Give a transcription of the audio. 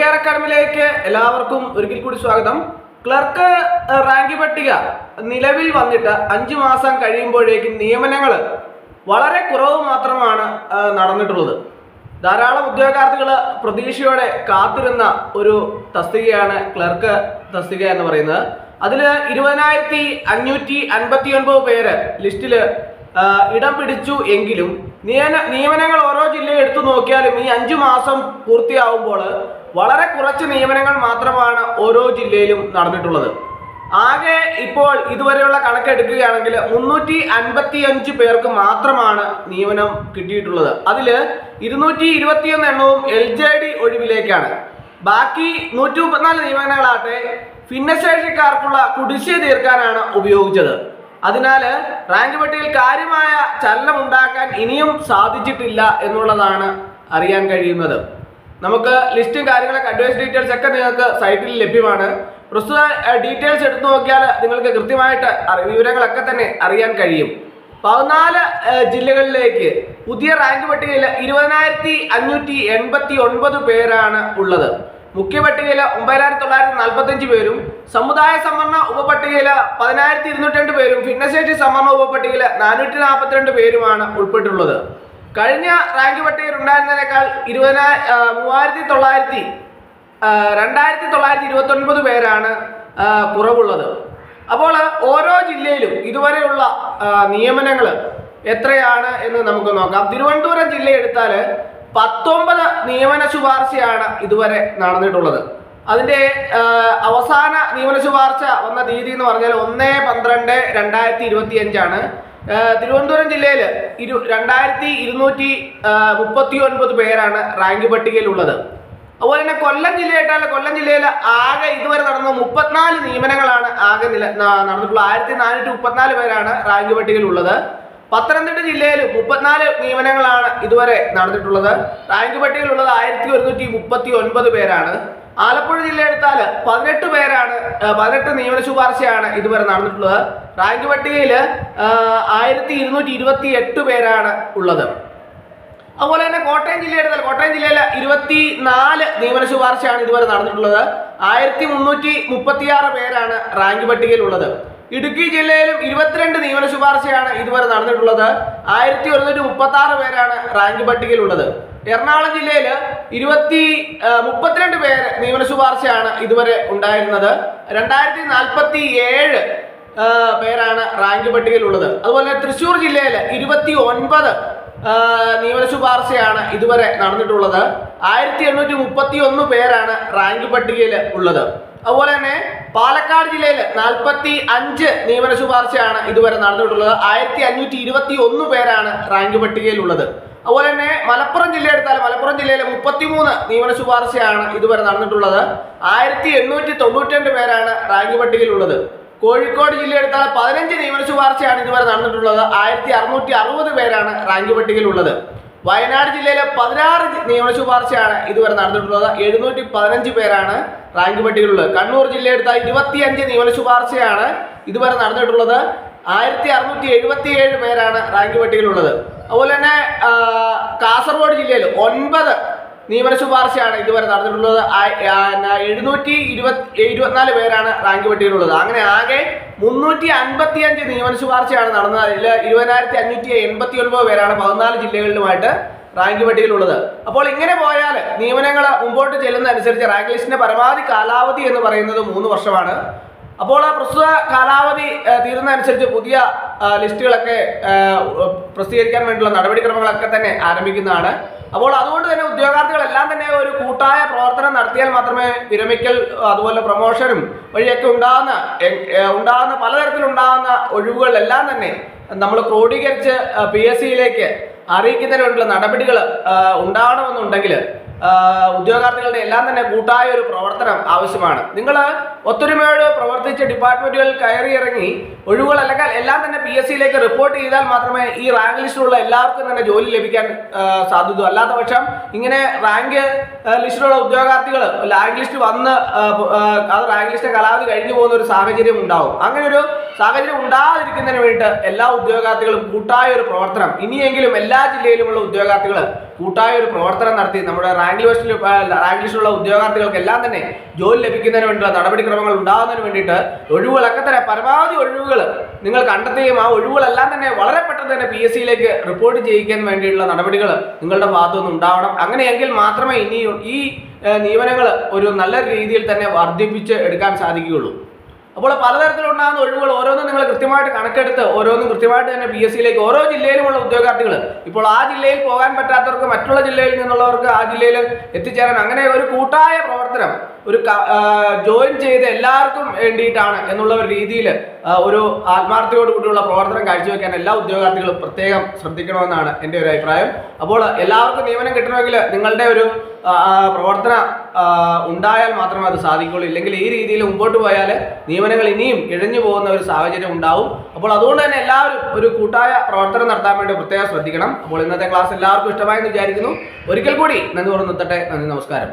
Care അക്കാഡമിയിലേക്ക് എല്ലാവർക്കും ഒരിക്കൽ കൂടി സ്വാഗതം. ക്ലർക്ക് റാങ്ക് പട്ടിക നിലവിൽ വന്നിട്ട് അഞ്ച് മാസം കഴിയുമ്പോഴേക്കും നിയമനങ്ങൾ വളരെ കുറവ് മാത്രമാണ് നടന്നിട്ടുള്ളത്. ധാരാളം ഉദ്യോഗാർത്ഥികൾ പ്രതീക്ഷയോടെ കാത്തിരുന്ന ഒരു തസ്തികയാണ് ക്ലർക്ക് തസ്തിക എന്ന് പറയുന്നത്. അതിൽ ഇരുപതിനായിരത്തി അഞ്ഞൂറ്റി അൻപത്തി ഒൻപത് പേര് ലിസ്റ്റിൽ ഇടം പിടിച്ചു എങ്കിലും നിയമന നിയമനങ്ങൾ ഓരോ ജില്ലയും എടുത്തു നോക്കിയാലും ഈ അഞ്ചു മാസം പൂർത്തിയാവുമ്പോൾ വളരെ കുറച്ച് നിയമനങ്ങൾ മാത്രമാണ് ഓരോ ജില്ലയിലും നടന്നിട്ടുള്ളത്. ആകെ ഇപ്പോൾ ഇതുവരെയുള്ള കണക്കെടുക്കുകയാണെങ്കിൽ മുന്നൂറ്റി അൻപത്തി അഞ്ച് പേർക്ക് മാത്രമാണ് നിയമനം കിട്ടിയിട്ടുള്ളത്. അതിൽ ഇരുന്നൂറ്റി ഇരുപത്തിയൊന്ന് എണ്ണവും എൽ ജെ ഡി ഒഴിവിലേക്കാണ്. ബാക്കി നൂറ്റി മുപ്പത്തിനാല് നിയമനങ്ങളാട്ടെ ഭിന്നശേഷിക്കാർക്കുള്ള കുടിശ്ശിക തീർക്കാനാണ് ഉപയോഗിച്ചത്. അതിനാൽ റാങ്ക് പട്ടികയിൽ കാര്യമായ ചലനമുണ്ടാക്കാൻ ഇനിയും സാധിച്ചിട്ടില്ല എന്നുള്ളതാണ് അറിയാൻ കഴിയുന്നത്. നമുക്ക് ലിസ്റ്റും കാര്യങ്ങളൊക്കെ അഡ്വൈസ് ഡീറ്റെയിൽസ് ഒക്കെ നിങ്ങൾക്ക് സൈറ്റിൽ ലഭ്യമാണ്. പ്രസ്തുത ഡീറ്റെയിൽസ് എടുത്തു നോക്കിയാൽ നിങ്ങൾക്ക് കൃത്യമായിട്ട് വിവരങ്ങളൊക്കെ തന്നെ അറിയാൻ കഴിയും. പതിനാല് ജില്ലകളിലേക്ക് പുതിയ റാങ്ക് പട്ടികയിൽ ഇരുപതിനായിരത്തി അഞ്ഞൂറ്റി എൺപത്തി ഒൻപത് പേരാണ് ഉള്ളത്. മുഖ്യ പട്ടികയിൽ ഒമ്പതിനായിരത്തി തൊള്ളായിരത്തി നാൽപ്പത്തഞ്ച് പേരും സമുദായ സംവരണ ഉപപട്ടികയിൽ പതിനായിരത്തി ഇരുന്നൂറ്റി രണ്ട് പേരും ഭിന്നശേഷി സംവരണ ഉപപട്ടികയിൽ നാനൂറ്റി നാൽപ്പത്തിരണ്ട് പേരുമാണ് ഉൾപ്പെട്ടിട്ടുള്ളത്. കഴിഞ്ഞ റാങ്ക് പട്ടികയിൽ ഉണ്ടായിരുന്നതിനേക്കാൾ ഇരുപതിനായി മൂവായിരത്തി തൊള്ളായിരത്തി രണ്ടായിരത്തി തൊള്ളായിരത്തി ഇരുപത്തി ഒൻപത് പേരാണ് കുറവുള്ളത്. അപ്പോൾ ഓരോ ജില്ലയിലും ഇതുവരെയുള്ള നിയമനങ്ങൾ എത്രയാണ് എന്ന് നമുക്ക് നോക്കാം. തിരുവനന്തപുരം ജില്ല എടുത്താൽ പത്തൊമ്പത് നിയമന ശുപാർശയാണ് ഇതുവരെ നടന്നിട്ടുള്ളത്. അതിന്റെ അവസാന നിയമന ശുപാർശ വന്ന തീയതി എന്ന് പറഞ്ഞാൽ ഒന്ന് പന്ത്രണ്ട് രണ്ടായിരത്തി ഇരുപത്തി അഞ്ചാണ് തിരുവനന്തപുരം ജില്ലയിൽ ഇരു രണ്ടായിരത്തി ഇരുന്നൂറ്റി മുപ്പത്തി ഒൻപത് പേരാണ് റാങ്ക് പട്ടികയിലുള്ളത്. അതുപോലെ തന്നെ കൊല്ലം ജില്ലയായിട്ടാണ് കൊല്ലം ജില്ലയിൽ ആകെ ഇതുവരെ നടന്ന മുപ്പത്തിനാല് നിയമനങ്ങളാണ് ആകെ നില നടന്നിട്ടുള്ളത്. ആയിരത്തി നാനൂറ്റി മുപ്പത്തിനാല് പേരാണ് റാങ്ക് പട്ടികയിലുള്ളത്. പത്തനംതിട്ട ജില്ലയിൽ മുപ്പത്തിനാല് നിയമനങ്ങളാണ് ഇതുവരെ നടന്നിട്ടുള്ളത്. റാങ്ക് പട്ടികയിലുള്ളത് ആയിരത്തി ഒരുന്നൂറ്റി മുപ്പത്തി ഒൻപത് പേരാണ്. ആലപ്പുഴ ജില്ല എടുത്താൽ പതിനെട്ട് പേരാണ് പതിനെട്ട് നിയമന ശുപാർശയാണ് ഇതുവരെ നടന്നിട്ടുള്ളത്. റാങ്ക് പട്ടികയിൽ ആയിരത്തി ഇരുന്നൂറ്റി ഇരുപത്തി എട്ട് പേരാണ് ഉള്ളത്. അതുപോലെ തന്നെ കോട്ടയം ജില്ല എടുത്താൽ കോട്ടയം ജില്ലയിൽ ഇരുപത്തി നാല് നിയമന ശുപാർശയാണ് ഇതുവരെ നടന്നിട്ടുള്ളത്. ആയിരത്തി മുന്നൂറ്റി മുപ്പത്തിയാറ് പേരാണ് റാങ്ക് പട്ടികയിൽ ഉള്ളത് ഇടുക്കി ജില്ലയിലും ഇരുപത്തിരണ്ട് നിയമന ശുപാർശയാണ് ഇതുവരെ നടന്നിട്ടുള്ളത്. ആയിരത്തി ഒരുന്നൂറ്റി മുപ്പത്തി ആറ് പേരാണ് റാങ്ക് പട്ടികയിൽ ഉള്ളത് എറണാകുളം ജില്ലയിൽ ഇരുപത്തി മുപ്പത്തിരണ്ട് പേര് നിയമന ശുപാർശയാണ് ഇതുവരെ ഉണ്ടായിരുന്നത്. രണ്ടായിരത്തി നാൽപ്പത്തി ഏഴ് പേരാണ് റാങ്ക് പട്ടികയിലുള്ളത് അതുപോലെ തൃശ്ശൂർ ജില്ലയിൽ ഇരുപത്തി ഒൻപത് നിയമന ശുപാർശയാണ് ഇതുവരെ നടന്നിട്ടുള്ളത്. ആയിരത്തി എണ്ണൂറ്റി മുപ്പത്തി ഒന്ന് പേരാണ് റാങ്ക് പട്ടികയിൽ ഉള്ളത്. അതുപോലെ തന്നെ പാലക്കാട് ജില്ലയിൽ നാൽപ്പത്തി അഞ്ച് നിയമന ശുപാർശയാണ് ഇതുവരെ നടന്നിട്ടുള്ളത്. ആയിരത്തി അഞ്ഞൂറ്റി ഇരുപത്തി ഒന്ന് പേരാണ് റാങ്ക് പട്ടികയിലുള്ളത് അതുപോലെ തന്നെ മലപ്പുറം ജില്ല എടുത്താൽ മലപ്പുറം ജില്ലയിലെ മുപ്പത്തിമൂന്ന് നിയമന ശുപാർശയാണ് ഇതുവരെ നടന്നിട്ടുള്ളത്. ആയിരത്തി എണ്ണൂറ്റി തൊണ്ണൂറ്റി രണ്ട് പേരാണ് റാങ്ക് പട്ടികയിലുള്ളത് കോഴിക്കോട് ജില്ലയെടുത്താൽ പതിനഞ്ച് നിയമന ശുപാർശയാണ് ഇതുവരെ നടന്നിട്ടുള്ളത്. ആയിരത്തി അറുന്നൂറ്റി അറുപത് പേരാണ് റാങ്ക് പട്ടികയിൽ ഉള്ളത് വയനാട് ജില്ലയിലെ പതിനാറ് ജി- നിയമന ശുപാർശയാണ് ഇതുവരെ നടന്നിട്ടുള്ളത്. എഴുന്നൂറ്റി പതിനഞ്ച് പേരാണ് റാങ്ക് പട്ടികയിലുള്ളത്. കണ്ണൂർ ജില്ലയെടുത്താൽ ഇരുപത്തിയഞ്ച് നിയമന ശുപാർശയാണ് ഇതുവരെ നടന്നിട്ടുള്ളത്. ആയിരത്തി അറുന്നൂറ്റി എഴുപത്തി ഏഴ് പേരാണ് റാങ്ക് പട്ടികയിലുള്ളത്. അതുപോലെ തന്നെ കാസർഗോഡ് ജില്ലയിൽ ഒൻപത് നിയമന ശുപാർശയാണ് ഇതുവരെ നടന്നിട്ടുള്ളത്. എഴുന്നൂറ്റി ഇരുപത്തി ഇരുപത്തിനാല് പേരാണ് റാങ്ക് പട്ടികയിലുള്ളത് അങ്ങനെ ആകെ മുന്നൂറ്റി അൻപത്തി അഞ്ച് നിയമന ശുപാർശയാണ് നടന്നത്. അതിൽ ഇരുപതിനായിരത്തി അഞ്ഞൂറ്റി എൺപത്തി ഒൻപത് പേരാണ് പതിനാല് ജില്ലകളിലുമായിട്ട് റാങ്ക് പട്ടികയിലുള്ളത് അപ്പോൾ ഇങ്ങനെ പോയാൽ നിയമനങ്ങൾ മുമ്പോട്ട് ചെല്ലുന്ന അനുസരിച്ച് റാങ്ക് ലിസ്റ്റിന്റെ പരമാവധി കാലാവധി എന്ന് പറയുന്നത് മൂന്ന് വർഷമാണ്. അപ്പോൾ പ്രസ്തുത കാലാവധി തീരുന്നതനുസരിച്ച് പുതിയ ലിസ്റ്റുകളൊക്കെ പ്രസിദ്ധീകരിക്കാൻ വേണ്ടിയുള്ള നടപടിക്രമങ്ങളൊക്കെ തന്നെ ആരംഭിക്കുന്നതാണ്. അപ്പോൾ അതുകൊണ്ട് തന്നെ ഉദ്യോഗാർത്ഥികളെല്ലാം തന്നെ ഒരു കൂട്ടായ പ്രവർത്തനം നടത്തിയാൽ മാത്രമേ വിരമിക്കൽ അതുപോലെ പ്രൊമോഷനും വഴിയൊക്കെ ഉണ്ടാകുന്ന ഉണ്ടാകുന്ന പലതരത്തിലുണ്ടാകുന്ന ഒഴിവുകളെല്ലാം തന്നെ നമ്മൾ ക്രോഡീകരിച്ച് പി എസ് സിയിലേക്ക് അറിയിക്കുന്നതിന് വേണ്ടിയുള്ള നടപടികൾ ഉണ്ടാവണമെന്നുണ്ടെങ്കിൽ ആഹ് ഉദ്യോഗാർത്ഥികളുടെ എല്ലാം തന്നെ കൂട്ടായ ഒരു പ്രവർത്തനം ആവശ്യമാണ്. നിങ്ങൾ ഒത്തൊരുമയോട് പ്രവർത്തിച്ച് ഡിപ്പാർട്ട്മെന്റുകൾ കയറി ഇറങ്ങി ഒഴിവുകൾ അല്ലെങ്കിൽ എല്ലാം തന്നെ പി എസ് സിയിലേക്ക് റിപ്പോർട്ട് ചെയ്താൽ മാത്രമേ ഈ റാങ്ക് ലിസ്റ്റിലുള്ള എല്ലാവർക്കും തന്നെ ജോലി ലഭിക്കാൻ സാധ്യത അല്ലാത്ത പക്ഷം ഇങ്ങനെ റാങ്ക് ലിസ്റ്റിലുള്ള ഉദ്യോഗാർത്ഥികൾ റാങ്ക് ലിസ്റ്റ് വന്ന് അത് റാങ്ക് ലിസ്റ്റ് കാലാവധി കഴിഞ്ഞു പോകുന്ന ഒരു സാഹചര്യം ഉണ്ടാവും. അങ്ങനെ ഒരു സാഹചര്യം ഉണ്ടാകാതിരിക്കുന്നതിന് വേണ്ടിയിട്ട് എല്ലാ ഉദ്യോഗാർത്ഥികളും കൂട്ടായ ഒരു പ്രവർത്തനം. ഇനിയെങ്കിലും എല്ലാ ജില്ലയിലുമുള്ള ഉദ്യോഗാർത്ഥികൾ കൂട്ടായ ഒരു പ്രവർത്തനം നടത്തി. നമ്മുടെ റാങ്ക് ലിസ്റ്റിൽ റാങ്ക് ലിസ്റ്റിലുള്ള ഉദ്യോഗാർത്ഥികൾക്കെല്ലാം തന്നെ ജോലി ലഭിക്കുന്നതിന് വേണ്ടിയുള്ള നടപടിക്രമങ്ങൾ ഉണ്ടാകുന്നതിന് വേണ്ടിയിട്ട് ഒഴിവുകളൊക്കെ തന്നെ പരമാവധി ഒഴിവുകൾ നിങ്ങൾ കണ്ടെത്തുകയും ആ ഒഴിവുകളെല്ലാം തന്നെ വളരെ പെട്ടെന്ന് തന്നെ പി എസ് സിയിലേക്ക് റിപ്പോർട്ട് ചെയ്യിക്കാൻ വേണ്ടിയുള്ള നടപടികൾ നിങ്ങളുടെ ഭാഗത്തുനിന്ന് ഉണ്ടാവണം. അങ്ങനെയെങ്കിൽ മാത്രമേ ഇനി ഈ നിയമനങ്ങൾ ഒരു നല്ല രീതിയിൽ തന്നെ വർദ്ധിപ്പിച്ച് എടുക്കാൻ സാധിക്കുകയുള്ളൂ. അപ്പോൾ പലതരത്തിലുണ്ടാകുന്ന ഒഴിവുകൾ ഓരോന്നും നിങ്ങൾ കൃത്യമായിട്ട് കണക്കെടുത്ത് ഓരോന്നും കൃത്യമായിട്ട് തന്നെ പി എസ് സിയിലേക്ക് ഓരോ ജില്ലയിലുമുള്ള ഉദ്യോഗാർത്ഥികൾ ഇപ്പോൾ ആ ജില്ലയിൽ പോകാൻ പറ്റാത്തവർക്ക് മറ്റുള്ള ജില്ലയിൽ നിന്നുള്ളവർക്ക് ആ ജില്ലയിൽ എത്തിച്ചേരാൻ അങ്ങനെ ഒരു കൂട്ടായ പ്രവർത്തനം ഒരു ജോയിൻ ചെയ്ത് എല്ലാവർക്കും വേണ്ടിയിട്ടാണ് എന്നുള്ള ഒരു രീതിയിൽ ഒരു ആത്മാർത്ഥയോട് കൂടിയുള്ള പ്രവർത്തനം കാഴ്ചവെക്കാൻ എല്ലാ ഉദ്യോഗാർത്ഥികളും പ്രത്യേകം ശ്രദ്ധിക്കണമെന്നാണ് എന്റെ ഒരു അഭിപ്രായം. അപ്പോൾ എല്ലാവർക്കും നിയമനം കിട്ടണമെങ്കിൽ നിങ്ങളുടെ ഒരു പ്രവർത്തന ഉണ്ടായാൽ മാത്രമേ അത് സാധിക്കുകയുള്ളൂ. ഇല്ലെങ്കിൽ ഈ രീതിയിൽ മുമ്പോട്ട് പോയാൽ നിയമനങ്ങൾ ഇനിയും ഇഴഞ്ഞു പോകുന്ന ഒരു സാഹചര്യം ഉണ്ടാവും. അപ്പോൾ അതുകൊണ്ട് തന്നെ എല്ലാവരും ഒരു കൂട്ടായ പ്രവർത്തനം നടത്താൻ വേണ്ടി പ്രത്യേകം ശ്രദ്ധിക്കണം. അപ്പോൾ ഇന്നത്തെ ക്ലാസ് എല്ലാവർക്കും ഇഷ്ടമായെന്ന് വിചാരിക്കുന്നു. ഒരിക്കൽ കൂടി നന്ദി പറഞ്ഞു നിർത്തട്ടെ. നന്ദി നമസ്കാരം.